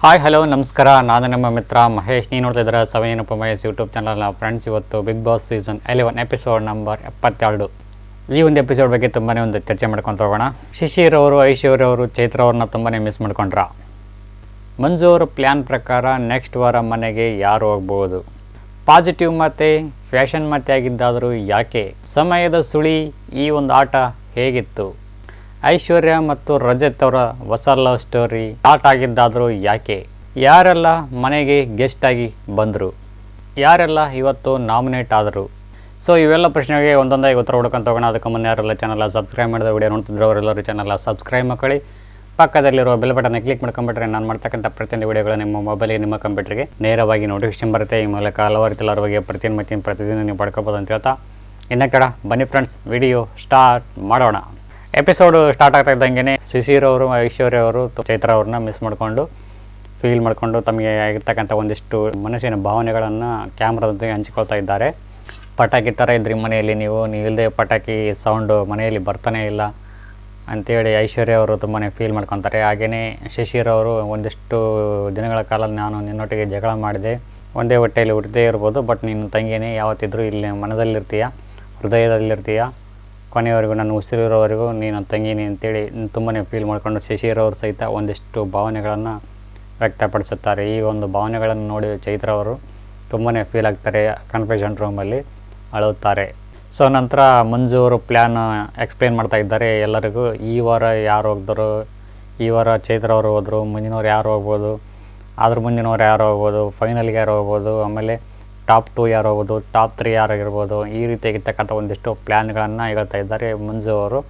Hi hello ನಮಸ್ಕಾರ. ನಾನು ನಮ್ಮ ಮಿತ್ರ ಮಹೇಶ್. ನೀವು ನೋಡ್ತಾ ಇದ್ದಾರೆ ಸವೇನಪ್ಪ ಮಹೇಶ್ ಯೂಟ್ಯೂಬ್ ಚಾನಲ್ನ ಫ್ರೆಂಡ್ಸ್ ಇವತ್ತು big boss season eleven episode number ಎಪ್ಪತ್ತೆರಡು. ಈ ಒಂದು ಎಪಿಸೋಡ್ ಬಗ್ಗೆ ತುಂಬಾ ಒಂದು ಚರ್ಚೆ ಮಾಡ್ಕೊತ ಹೋಗೋಣ. ಶಿಶಿರ್ ಅವರು ಐಶ್ವರ್ಯ ಅವರು ಚೈತ್ರ ಅವ್ರನ್ನ ತುಂಬಾ ಮಿಸ್ ಮಾಡ್ಕೊಂಡ್ರ? ಮಂಜು ಅವರ ಪ್ಲ್ಯಾನ್ ಪ್ರಕಾರ ನೆಕ್ಸ್ಟ್ ವಾರ ಮನೆಗೆ ಯಾರು ಹೋಗ್ಬೋದು? ಪಾಸಿಟಿವ್ ಮತ್ತೆ ಫ್ಯಾಷನ್ ಮತ್ತೆ ಆಗಿದ್ದಾದರೂ ಯಾಕೆ? ಸಮಯದ ಸುಳಿ ಈ ಒಂದು ಆಟ ಹೇಗಿತ್ತು? ಐಶ್ವರ್ಯ ಮತ್ತು ರಜತ್ ಅವರ ಹೊಸ ಲವ್ ಸ್ಟೋರಿ ಸ್ಟಾರ್ಟ್ ಆಗಿದ್ದಾದರೂ ಯಾಕೆ? ಯಾರೆಲ್ಲ ಮನೆಗೆ ಗೆಸ್ಟ್ ಆಗಿ ಬಂದರು? ಯಾರೆಲ್ಲ ಇವತ್ತು ನಾಮಿನೇಟ್ ಆದರು? ಸೊ ಇವೆಲ್ಲ ಪ್ರಶ್ನೆಗೆ ಒಂದೊಂದಾಗಿ ಉತ್ತರ ಹುಡ್ಕೊಂತ ಹೋಗೋಣ. ಅದಕ್ಕೆ ಮುನ್ನ ಯಾರೆಲ್ಲ ಚಾನಲ್ ಸಬ್ಸ್ಕ್ರೈಬ್ ಮಾಡಿದ ವಿಡಿಯೋ ನೋಡ್ತಿದ್ರು ಅವರೆಲ್ಲರೂ ಚಾನಲ್ ಸಬ್ಸ್ಕ್ರೈಬ್ ಮಾಡ್ಕೊಳ್ಳಿ. ಪಕ್ಕದಲ್ಲಿರುವ ಬೆಲ್ ಬಟನ್ ಕ್ಲಿಕ್ ಮಾಡ್ಕೊಂಡ್ಬಿಟ್ರೆ ನಾನು ಮಾಡ್ತಕ್ಕಂಥ ಪ್ರತಿಯೊಂದು ವಿಡಿಯೋಗಳು ನಿಮ್ಮ ಮೊಬೈಲಿಗೆ ನಿಮ್ಮ ಕಂಪ್ಯೂಟರ್ಗೆ ನೇರವಾಗಿ ನೋಟಿಫಿಕೇಶನ್ ಬರುತ್ತೆ. ಈ ಮೂಲಕ ಹಲವಾರು ರೀತಿಯ ಬಗ್ಗೆ ಪ್ರತಿಯೊಂದು ಮತ್ತಿನ ಪ್ರತಿದಿನ ನೀವು ಪಡ್ಕೋಬೋದು ಅಂತ ಹೇಳ್ತಾ. ಇನ್ನ ಕಡ ಬನ್ನಿ ಫ್ರೆಂಡ್ಸ್ ವಿಡಿಯೋ ಸ್ಟಾರ್ಟ್ ಮಾಡೋಣ. ಎಪಿಸೋಡು ಸ್ಟಾರ್ಟ್ ಆಗ್ತಾ ಇದ್ದಂಗೆ ಶಿಶಿರ್ ಅವರು ಐಶ್ವರ್ಯ ಅವರು ಚೈತ್ರ ಅವ್ರನ್ನ ಮಿಸ್ ಮಾಡಿಕೊಂಡು ಫೀಲ್ ಮಾಡಿಕೊಂಡು ತಮಗೆ ಆಗಿರ್ತಕ್ಕಂಥ ಒಂದಿಷ್ಟು ಮನಸ್ಸಿನ ಭಾವನೆಗಳನ್ನು ಕ್ಯಾಮ್ರಾದೊಂದಿಗೆ ಹಂಚಿಕೊಳ್ತಾ ಇದ್ದಾರೆ. ಪಟಾಕಿ ಥರ ಇದ್ರಿ ಮನೆಯಲ್ಲಿ ನೀವು ನೀವಿಲ್ಲದೆ ಪಟಾಕಿ ಸೌಂಡು ಮನೆಯಲ್ಲಿ ಬರ್ತಾನೇ ಇಲ್ಲ ಅಂತೇಳಿ ಐಶ್ವರ್ಯ ಅವರು ತುಂಬಾ ಫೀಲ್ ಮಾಡ್ಕೊತಾರೆ. ಹಾಗೆಯೇ ಶಶಿರ್ ಅವರು ಒಂದಿಷ್ಟು ದಿನಗಳ ಕಾಲ ನಾನು ನಿನ್ನೊಟ್ಟಿಗೆ ಜಗಳ ಮಾಡಿದೆ. ಒಂದೇ ಹೊಟ್ಟೆಯಲ್ಲಿ ಹುಟ್ಟದೇ ಇರ್ಬೋದು ಬಟ್ ನಿನ್ನ ತಂಗಿನೇ ಯಾವತ್ತಿದ್ರೂ ಇಲ್ಲಿ ಮನದಲ್ಲಿರ್ತೀಯ, ಹೃದಯದಲ್ಲಿರ್ತೀಯ? ಕೊನೆಯವರೆಗೂ, ನನ್ನ ಉಸಿರಿರೋವರೆಗೂ ನೀನು ತಂಗಿನಿ ಅಂತೇಳಿ ತುಂಬನೇ ಫೀಲ್ ಮಾಡಿಕೊಂಡು ಶಶಿ ಅವರು ಸಹಿತ ಒಂದಿಷ್ಟು ಭಾವನೆಗಳನ್ನು ವ್ಯಕ್ತಪಡಿಸುತ್ತಾರೆ. ಈ ಒಂದು ಭಾವನೆಗಳನ್ನು ನೋಡಿ ಚೈತ್ರ ಅವರು ತುಂಬಾ ಫೀಲ್ ಆಗ್ತಾರೆ ಕನ್ಫ್ಯೂಷನ್ ರೂಮಲ್ಲಿ ಅಳುತ್ತಾರೆ. ಸೊ ನಂತರ ಮಂಜು ಅವರು ಪ್ಲ್ಯಾನ್ ಎಕ್ಸ್ಪ್ಲೇನ್ ಮಾಡ್ತಾ ಇದ್ದಾರೆ. ಎಲ್ಲರಿಗೂ, ಈ ವಾರ ಯಾರು ಹೋಗಿದ್ರು? ಈ ವಾರ ಚೈತ್ರ ಅವರು ಹೋದರು, ಮುಂದಿನವ್ರು ಯಾರು ಹೋಗ್ಬೋದು? ಅದ್ರ ಮುಂದಿನವ್ರು ಯಾರು ಹೋಗ್ಬೋದು? ಫೈನಲ್ಗೆ ಯಾರು ಹೋಗ್ಬೋದು? ಆಮೇಲೆ ಟಾಪ್ ಟು ಯಾರು ಹೋಗ್ಬೋದು ಟಾಪ್ ತ್ರೀ ಯಾರಾಗಿರ್ಬೋದು, ಈ ರೀತಿಯಾಗಿರ್ತಕ್ಕಂಥ ಒಂದಿಷ್ಟು ಪ್ಲ್ಯಾನ್ಗಳನ್ನು ಹೇಳ್ತಾ ಇದ್ದಾರೆ ಮಂಜು ಅವರು,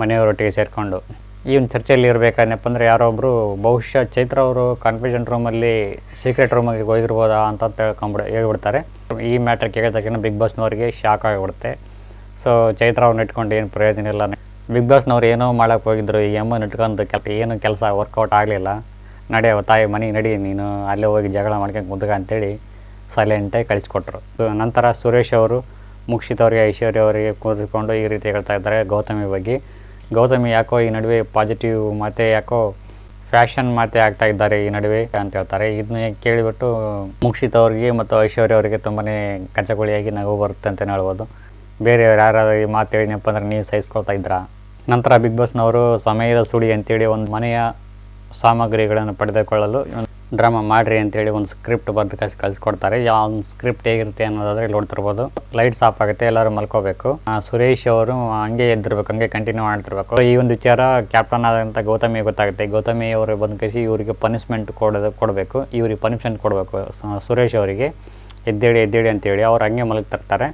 ಮನೆಯವರೊಟ್ಟಿಗೆ ಸೇರಿಕೊಂಡು. ಈ ಒಂದು ಚರ್ಚೆಯಲ್ಲಿ ಇರಬೇಕನ್ನಪ್ಪ ಅಂದರೆ ಯಾರೊಬ್ಬರು ಬಹುಶಃ ಚೈತ್ರ ಅವರು ಕನ್ಫ್ಯೂಷನ್ ರೂಮಲ್ಲಿ ಸೀಕ್ರೆಟ್ ರೂಮಿಗೆ ಹೋಗಿರ್ಬೋದಾ ಅಂತ ತಿಳ್ಕೊಂಬಿಡ, ಹೇಳ್ಬಿಡ್ತಾರೆ. ಈ ಮ್ಯಾಟ್ರ್ ಕೇಳಿದ ತಕ್ಷಣ ಬಿಗ್ ಬಾಸ್ನವರಿಗೆ ಶಾಕ್ ಆಗಿಬಿಡುತ್ತೆ. ಸೊ ಚೈತ್ರ ಅವ್ರನ್ನ ಇಟ್ಕೊಂಡು ಏನು ಪ್ರಯೋಜನ ಇಲ್ಲ. ಬಿಗ್ ಬಾಸ್ನವ್ರು ಏನೋ ಮಾಡೋಕ್ಕೆ ಹೋಗಿದ್ರು, ಈ ಎಮ್ಮನ್ನು ಇಟ್ಕೊಂಡು ಕೆಲ, ಏನು ಕೆಲಸ ವರ್ಕೌಟ್ ಆಗಲಿಲ್ಲ. ನಡೆಯವ ತಾಯಿ ಮನೆಗೆ ನಡಿ, ನೀನು ಅಲ್ಲೇ ಹೋಗಿ ಜಗಳ ಮಾಡ್ಕೊಂಡು ಮುದ್ಗ ಅಂತೇಳಿ ಸೈಲೆಂಟಾಗಿ ಕಳಿಸ್ಕೊಟ್ರು. ನಂತರ ಸುರೇಶ್ ಅವರು, ಮುಕ್ಷಿತ್ ಅವರಿಗೆ, ಐಶ್ವರ್ಯ ಅವರಿಗೆ ಕೂರಿಸಿಕೊಂಡು ಈ ರೀತಿ ಹೇಳ್ತಾ ಇದ್ದಾರೆ ಗೌತಮಿ ಬಗ್ಗೆ. ಗೌತಮಿ ಯಾಕೋ ಈ ನಡುವೆ ಪಾಸಿಟಿವ್ ಮತ್ತು ಯಾಕೋ ಫ್ಯಾಷನ್ ಮಾತೆ ಆಗ್ತಾ ಇದ್ದಾರೆ ಈ ನಡುವೆ ಅಂತ ಹೇಳ್ತಾರೆ. ಇದನ್ನ ಕೇಳಿಬಿಟ್ಟು ಮುಕ್ಷಿತ್ ಅವರಿಗೆ ಮತ್ತು ಐಶ್ವರ್ಯ ಅವರಿಗೆ ತುಂಬಾ ಕಚಗುಳಿಯಾಗಿ ನಗು ಬರುತ್ತೆ ಅಂತಲೇ ಹೇಳ್ಬೋದು. ಬೇರೆಯವ್ರು ಯಾರು ಈ ಮಾತು ಹೇಳಿನಪ್ಪ ಅಂದ್ರೆ ನೀವು ಸಹಿಸ್ಕೊಳ್ತಾ ಇದ್ರಾ? ನಂತರ ಬಿಗ್ ಬಾಸ್ನವರು ಸಮಯದ ಸುಳಿ ಅಂತೇಳಿ ಒಂದು ಮನೆಯ ಸಾಮಗ್ರಿಗಳನ್ನು ಪಡೆದುಕೊಳ್ಳಲು ಡ್ರಾಮಾ ಮಾಡಿರಿ ಅಂತೇಳಿ ಒಂದು ಸ್ಕ್ರಿಪ್ಟ್ ಬರೆದು ಕಳ್ಸಿ ಕಳಿಸ್ಕೊಡ್ತಾರೆ. ಯಾವ ಸ್ಕ್ರಿಪ್ಟ್ ಹೇಗಿರುತ್ತೆ ಅನ್ನೋದಾದ್ರೆ ಇಲ್ಲಿ ನೋಡ್ತಿರ್ಬೋದು. ಲೈಟ್ಸ್ ಆಫ್ ಆಗುತ್ತೆ, ಎಲ್ಲರೂ ಮಲ್ಕೋಬೇಕು. ಸುರೇಶ್ ಅವರು ಹಂಗೆ ಎದ್ದಿರ್ಬೇಕು, ಹಂಗೆ ಕಂಟಿನ್ಯೂ ಮಾಡ್ತಿರ್ಬೇಕು. ಈ ಒಂದು ವಿಚಾರ ಕ್ಯಾಪ್ಟನ್ ಆದಂಥ ಗೌತಮಿ ಗೊತ್ತಾಗುತ್ತೆ. ಗೌತಮಿ ಅವರು ಬಂದು ಕಳಿಸಿ ಇವರಿಗೆ ಪನಿಷ್ಮೆಂಟ್ ಕೊಡೋದು ಕೊಡಬೇಕು. ಇವ್ರಿಗೆ ಪನಿಷ್ಮೆಂಟ್ ಕೊಡಬೇಕು ಸುರೇಶ್ ಅವರಿಗೆ. ಎದ್ದೇಳಿ ಎದ್ದೇಳಿ ಅಂತೇಳಿ ಅವ್ರು ಹಂಗೆ ಮಲಗ್ತಿರ್ತಾರೆ.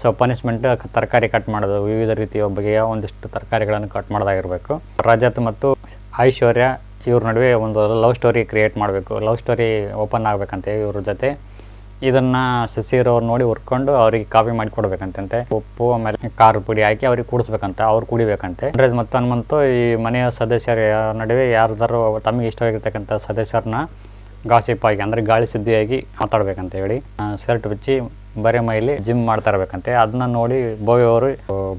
ಸೊ ಪನಿಷ್ಮೆಂಟ್ ತರಕಾರಿ ಕಟ್ ಮಾಡೋದು, ವಿವಿಧ ರೀತಿಯ ಬಗೆಯ ಒಂದಿಷ್ಟು ತರಕಾರಿಗಳನ್ನು ಕಟ್ ಮಾಡೋದಾಗಿರಬೇಕು. ರಜತ್ ಮತ್ತು ಐಶ್ವರ್ಯ ಇವ್ರ ನಡುವೆ ಒಂದು ಲವ್ ಸ್ಟೋರಿ ಕ್ರಿಯೇಟ್ ಮಾಡಬೇಕು, ಲವ್ ಸ್ಟೋರಿ ಓಪನ್ ಆಗಬೇಕಂತೆ ಇವ್ರ ಜೊತೆ. ಇದನ್ನು ಶಶಿರ್ ಅವ್ರು ನೋಡಿ ಹುರ್ಕೊಂಡು ಅವ್ರಿಗೆ ಕಾಫಿ ಮಾಡಿ ಕೊಡಬೇಕಂತಂತೆ. ಉಪ್ಪು, ಆಮೇಲೆ ಖಾರ ಪುಡಿ ಹಾಕಿ ಅವ್ರಿಗೆ ಕುಡಿಸ್ಬೇಕಂತ, ಅವ್ರು ಕುಡಿಬೇಕಂತೆ. ಡ್ರೆಸ್ ಮತ್ತು ಹನುಮಂತು ಈ ಮನೆಯ ಸದಸ್ಯರ ನಡುವೆ ಯಾರ್ದಾರು ತಮಗೆ ಇಷ್ಟವಾಗಿರ್ತಕ್ಕಂಥ ಸದಸ್ಯರನ್ನ ಗಾಸಿಪ್ ಆಗಿ, ಅಂದರೆ ಗಾಳಿ ಸುದ್ದಿಯಾಗಿ ಮಾತಾಡ್ಬೇಕಂತ ಹೇಳಿ ಶರ್ಟ್ ಬಿಚ್ಚಿ ಬರೆ ಮೈಲಿ ಜಿಮ್ ಮಾಡ್ತಾ ಇರಬೇಕಂತೆ. ಅದನ್ನ ನೋಡಿ ಬೋವಿ ಅವರು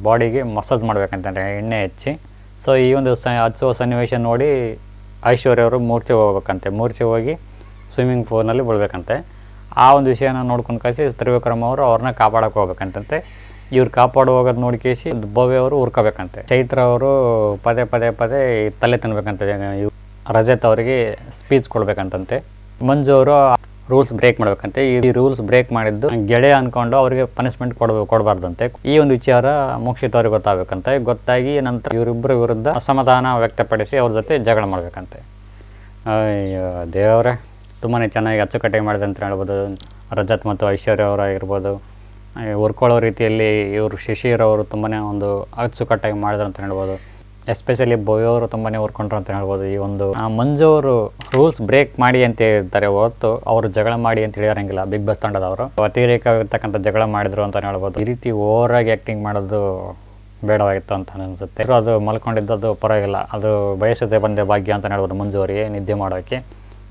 ಬಾಡಿಗೆ ಮಸಾಜ್ ಮಾಡ್ಬೇಕಂತೆ ಎಣ್ಣೆ ಹಚ್ಚಿ. ಸೊ ಈ ಒಂದು ಹಚ್ಚುವ ಸನ್ನಿವೇಶ ನೋಡಿ ಐಶ್ವರ್ಯ ಅವರು ಮೂರ್ಛೆ ಹೋಗ್ಬೇಕಂತೆ. ಮೂರ್ಛೆ ಹೋಗಿ ಸ್ವಿಮ್ಮಿಂಗ್ ಪೂಲ್ನಲ್ಲಿ ಬಿಡ್ಬೇಕಂತೆ ಆ ಒಂದು ವಿಷಯನ ನೋಡ್ಕೊಂಡು ಕಳಿಸಿ ತ್ರಿವಿಕ್ರಮ ಅವರು ಅವ್ರನ್ನ ಕಾಪಾಡಕ್ಕೆ ಹೋಗ್ಬೇಕಂತಂತೆ. ಇವ್ರು ಕಾಪಾಡು ಹೋಗೋದು ನೋಡಿ ಕೇಸಿ ಭವ್ಯ ಅವರು ಹುರ್ಕೋಬೇಕಂತೆ. ಚೈತ್ರ ಅವರು ಪದೇ ಪದೇ ಪದೇ ತಲೆ ತಿನ್ಬೇಕಂತೆ. ರಜತ್ ಅವರಿಗೆ ಸ್ಪೀಚ್ ಕೊಡ್ಬೇಕಂತಂತೆ. ಮಂಜು ಅವರು ರೂಲ್ಸ್ ಬ್ರೇಕ್ ಮಾಡ್ಬೇಕಂತೆ. ಈ ರೂಲ್ಸ್ ಬ್ರೇಕ್ ಮಾಡಿದ್ದು ಗೆಳೆಯ ಅನ್ಕೊಂಡು ಅವರಿಗೆ ಪನಿಷ್ಮೆಂಟ್ ಕೊಡ್ಬೇಕು ಕೊಡಬಾರ್ದಂತೆ. ಈ ಒಂದು ವಿಚಾರ ಮೋಕ್ಷಿತ ಅವ್ರಿಗೆ ಗೊತ್ತಾಗಬೇಕಂತೆ. ಗೊತ್ತಾಗಿ ನಂತರ ಇವರಿಬ್ಬರ ವಿರುದ್ಧ ಅಸಮಾಧಾನ ವ್ಯಕ್ತಪಡಿಸಿ ಅವ್ರ ಜೊತೆ ಜಗಳ ಮಾಡ್ಬೇಕಂತೆ. ಅಯ್ಯೋ, ದೇವರೇ ತುಂಬಾ ಚೆನ್ನಾಗಿ ಅಚ್ಚುಕಟ್ಟಾಗಿ ಮಾಡಿದೆ ಅಂತ ಹೇಳ್ಬೋದು. ರಜತ್ ಮತ್ತು ಐಶ್ವರ್ಯ ಅವರಾಗಿರ್ಬೋದು ಹುರ್ಕೊಳ್ಳೋ ರೀತಿಯಲ್ಲಿ ಇವರು ಶಿಶಿರ್ ಅವರು ತುಂಬಾ ಒಂದು ಅಚ್ಚುಕಟ್ಟಾಗಿ ಮಾಡಿದ್ರು ಅಂತ ಹೇಳ್ಬೋದು. ಎಸ್ಪೆಷಲಿ ಅವರು ತುಂಬಾ ಹುರ್ಕೊಂಡ್ರು ಅಂತ ಹೇಳ್ಬೋದು. ಈ ಒಂದು ಮಂಜು ಅವರು ರೂಲ್ಸ್ ಬ್ರೇಕ್ ಮಾಡಿ ಅಂತ ಹೇಳ್ತಾರೆ ಹೊರತು ಅವರು ಜಗಳ ಮಾಡಿ ಅಂತ ಹೇಳಿರಂಗಿಲ್ಲ, ಬಿಗ್ ಬಾಸ್ ತಂಡದವರು. ಅತಿರೇಕವಾಗಿರ್ತಕ್ಕಂಥ ಜಗಳ ಮಾಡಿದ್ರು ಅಂತ ಹೇಳ್ಬೋದು. ಈ ರೀತಿ ಓವರಾಗಿ ಆ್ಯಕ್ಟಿಂಗ್ ಮಾಡೋದು ಬೇಡವಾಗಿತ್ತು ಅಂತ ಅನಿಸುತ್ತೆ. ಅದು ಮಲ್ಕೊಂಡಿದ್ದು ಅದು ಪರವಾಗಿಲ್ಲ. ಅದು ಬಯಸದೆ ಬಂದೆ ಭಾಗ್ಯ ಅಂತ ಹೇಳ್ಬೋದು ಮಂಜು ಅವರಿಗೆ ನಿದ್ದೆ ಮಾಡೋಕ್ಕೆ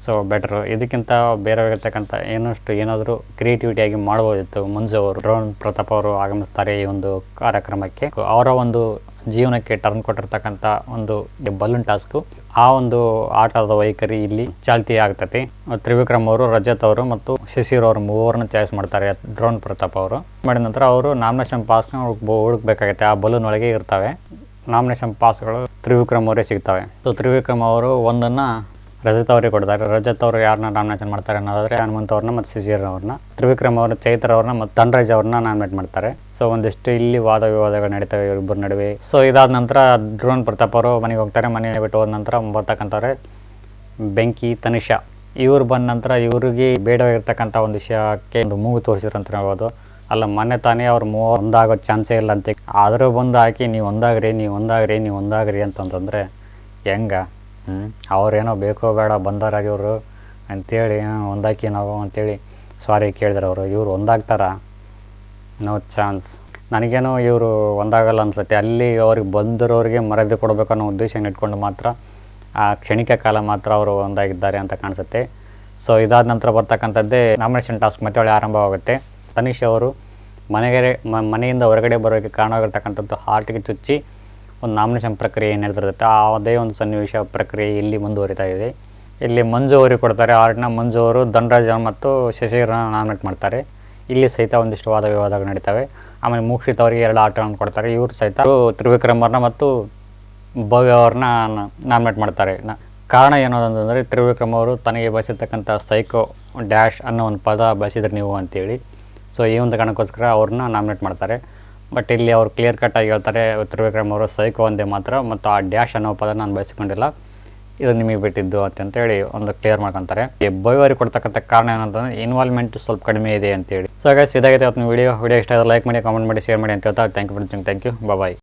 ಸೊ ಬೆಟ್ರು ಇದಕ್ಕಿಂತ ಬೇರೆಯಾಗಿರ್ತಕ್ಕಂಥ ಏನಷ್ಟು ಏನಾದರೂ ಕ್ರಿಯೇಟಿವಿಟಿಯಾಗಿ ಮಾಡ್ಬೋದಿತ್ತು ಮಂಜು ಅವರು ಡ್ರೋನ್ ಪ್ರತಾಪ್ ಅವರು ಆಗಮಿಸ್ತಾರೆ ಈ ಒಂದು ಕಾರ್ಯಕ್ರಮಕ್ಕೆ. ಅವರ ಒಂದು ಜೀವನಕ್ಕೆ ಟರ್ನ್ ಕೊಟ್ಟಿರ್ತಕ್ಕಂಥ ಒಂದು ಬಲೂನ್ ಟಾಸ್ಕು ಆ ಒಂದು ಆಟದ ವೈಖರಿ ಇಲ್ಲಿ ಚಾಲ್ತಿ ಆಗ್ತತಿ. ತ್ರಿವಿಕ್ರಮ್ ಅವರು, ರಜತ್ ಅವರು ಮತ್ತು ಶಶಿರ್ ಅವರು ಮೂವರನ್ನು ಚಾಯ್ಸ್ ಮಾಡ್ತಾರೆ, ಡ್ರೋನ್ ಪ್ರತಾಪ್ ಅವರು. ಮಾಡಿದ ನಂತರ ಅವರು ನಾಮಿನೇಷನ್ ಪಾಸ್ನ ಹುಡುಕ್ಬೇಕಾಗತ್ತೆ. ಆ ಬಲೂನ್ ಒಳಗೆ ಇರ್ತವೆ. ನಾಮಿನೇಷನ್ ಪಾಸ್ಗಳು ತ್ರಿವಿಕ್ರಮ್ ಅವರೇ ಸಿಗ್ತವೆ. ಸೊ ತ್ರಿವಿಕ್ರಮ್ ಅವರು ಒಂದನ್ನು ರಜತ್ ಅವರಿಗೆ ಕೊಡ್ತಾರೆ. ರಜತ್ ಅವರು ಯಾರನ್ನ ನಾಮಿನೇಷನ್ ಮಾಡ್ತಾರೆ ಅನ್ನೋದಾದ್ರೆ ಹನುಮಂತ ಅವ್ರನ್ನ ಮತ್ತು ಶಶಿರ್ ಅವ್ರನ್ನ, ತ್ರಿವಿಕ್ರಮ್ ಅವ್ರನ್ನ, ಚೈತ್ರ ಅವ್ರನ್ನ ಮತ್ತು ಧನರಾಜ್ ಅವ್ರನ್ನ ನಾಮಿನೇಟ್ ಮಾಡ್ತಾರೆ. ಸೊ ಒಂದಿಷ್ಟು ಇಲ್ಲಿ ವಾದ ವಿವಾದಗಳು ನಡೀತವೆ ಇವರಿಬ್ಬರ ನಡುವೆ. ಸೊ ಇದಾದ ನಂತರ ಡ್ರೋನ್ ಪ್ರತಾಪ್ ಅವರು ಮನೆಗೆ ಹೋಗ್ತಾರೆ. ಮನೆ ಬಿಟ್ಟು ಹೋದ ನಂತರ ಬರ್ತಕ್ಕಂಥವ್ರೆ ಬೆಂಕಿ ತನಿಷಾ. ಇವ್ರು ಬಂದ ನಂತರ ಇವರಿಗೆ ಬೇಡವಾಗಿರ್ತಕ್ಕಂಥ ಒಂದು ವಿಷಯಕ್ಕೆ ಒಂದು ಮೂಗು ತೋರಿಸಿದ್ರು ಅಂತ ಹೇಳ್ಬೋದು. ಅಲ್ಲ, ಮೊನ್ನೆ ತಾನೇ ಅವ್ರು ಮೂವ ಒಂದಾಗೋ ಚಾನ್ಸೇ ಇಲ್ಲ ಅಂತ. ಆದರೂ ಬಂದು ಹಾಕಿ, ನೀವು ಒಂದಾಗ್ರಿ ನೀವು ಒಂದಾಗ್ರಿ ನೀವು ಒಂದಾಗ್ರಿ ಅಂತಂತಂದರೆ, ಹೆಂಗ? ಹ್ಞೂ ಅವ್ರೇನೋ ಬೇಕೋ ಬೇಡ ಬಂದಾರಾಗಿ ಇವರು ಅಂತೇಳಿ "ಹ್ಮ್, ಒಂದಾಕಿ ನಾವು ಅಂತೇಳಿ ಸಾರಿ ಕೇಳಿದ್ರು ಅವರು. ಇವರು ಒಂದಾಗ್ತಾರ? ನೋ ಚಾನ್ಸ್ ನನಗೇನೋ ಇವರು ಒಂದಾಗಲ್ಲ ಅನ್ಸುತ್ತೆ. ಅಲ್ಲಿ ಅವ್ರಿಗೆ ಬಂದಿರೋರಿಗೆ ಮರ್ಯಾದೆ ಕೊಡಬೇಕು ಅನ್ನೋ ಉದ್ದೇಶ ಇಟ್ಕೊಂಡು ಮಾತ್ರ ಆ ಕ್ಷಣಿಕ ಕಾಲ ಮಾತ್ರ ಅವರು ಒಂದಾಗಿದ್ದಾರೆ ಅಂತ ಕಾಣಿಸುತ್ತೆ. ಸೊ ಇದಾದ ನಂತರ ಬರ್ತಕ್ಕಂಥದ್ದೇ ನಾಮಿನೇಷನ್ ಟಾಸ್ಕ್ ಮತ್ತೆ ಒಳ್ಳೆ ಆರಂಭವಾಗುತ್ತೆ. ತನಿಷ್ ಅವರು ಮನೆಗೆ ಮನೆಯಿಂದ ಹೊರಗಡೆ ಬರೋಕ್ಕೆ ಕಾರಣವಾಗಿರ್ತಕ್ಕಂಥದ್ದು ಹಾರ್ಟಿಗೆ ಚುಚ್ಚಿ ಒಂದು ನಾಮಿನೇಷನ್ ಪ್ರಕ್ರಿಯೆ ಏನು ನಡೆದಿರುತ್ತೆ ಅದೇ ಒಂದು ಸನ್ನಿವೇಶ ಪ್ರಕ್ರಿಯೆ ಇಲ್ಲಿ ಮುಂದುವರಿತಾ ಇದೆ. ಇಲ್ಲಿ ಮಂಜು ಅವರಿಗೆ ಕೊಡ್ತಾರೆ. ಆರ್ಟ್ನ ಮಂಜು ಅವರು ಧನರಾಜ ಮತ್ತು ಶಶಿರನ್ನ ನಾಮಿನೇಟ್ ಮಾಡ್ತಾರೆ. ಇಲ್ಲಿ ಸಹಿತ ಒಂದಿಷ್ಟು ವಾದ ವಿವಾದಗಳು ನಡೀತವೆ. ಆಮೇಲೆ ಮೋಕ್ಷಿತ್ ಅವರಿಗೆ ಎರಡು ಆಟಗಳನ್ನು ಕೊಡ್ತಾರೆ. ಇವರು ಸಹಿತ ತ್ರಿವಿಕ್ರಮರನ್ನ ಮತ್ತು ಭವ್ಯ ಅವ್ರನ್ನ ನಾಮಿನೇಟ್ ಮಾಡ್ತಾರೆ. ಕಾರಣ ಏನು ತ್ರಿವಿಕ್ರಮ್ ಅವರು ತನಗೆ ಬಳಸಿರ್ತಕ್ಕಂಥ ಸೈಕೋ ಡ್ಯಾಶ್ ಅನ್ನೋ ಒಂದು ಪದ ಬಳಸಿದ್ರೆ ನೀವು ಅಂತೇಳಿ. ಸೊ ಈ ಒಂದು ಕಾರಣಕ್ಕೋಸ್ಕರ ಅವ್ರನ್ನ ನಾಮಿನೇಟ್ ಮಾಡ್ತಾರೆ. ಬಟ್ ಇಲ್ಲಿ ಅವರು ಕ್ಲಿಯರ್ ಕಟ್ಟಾಗಿ ಹೇಳ್ತಾರೆ, ತ್ರಿವಿಕ್ರಮ್ ಅವರು ಸೈಕೋ ಒಂದೇ ಮಾತ್ರ, ಮತ್ತು ಆ ಡ್ಯಾಶ್ ಅನ್ನೋ ಪದ ನಾನು ಬಳಸಿಕೊಂಡಿಲ್ಲ ಇದು ನಿಮಗೆ ಬಿಟ್ಟಿದ್ದು ಅಂತ ಹೇಳಿ ಒಂದು ಕ್ಲಿಯರ್ ಮಾಡ್ಕೊತಾರೆ. ಬೈವರಿ ಕೊಡ್ತಕ್ಕಂಥ ಕಾರಣ ಏನಂತಂದ್ರೆ ಇನ್ವಾಲ್ವ್ಮೆಂಟ್ ಸ್ವಲ್ಪ ಕಡಿಮೆ ಇದೆ ಅಂತೇಳಿ. ಸೊ ಹಾಗಾಗಿ ಇದಾಗಿದೆ ಅವತ್ತು ವಿಡಿಯೋ ವೀಡಿಯೋ ಇಷ್ಟ ಆದರೆ ಲೈಕ್ ಮಾಡಿ ಕಾಮೆಂಟ್ ಮಾಡಿ ಶೇರ್ ಮಾಡಿ ಅಂತ ಹೇಳ್ತಾ thank you for thank you bye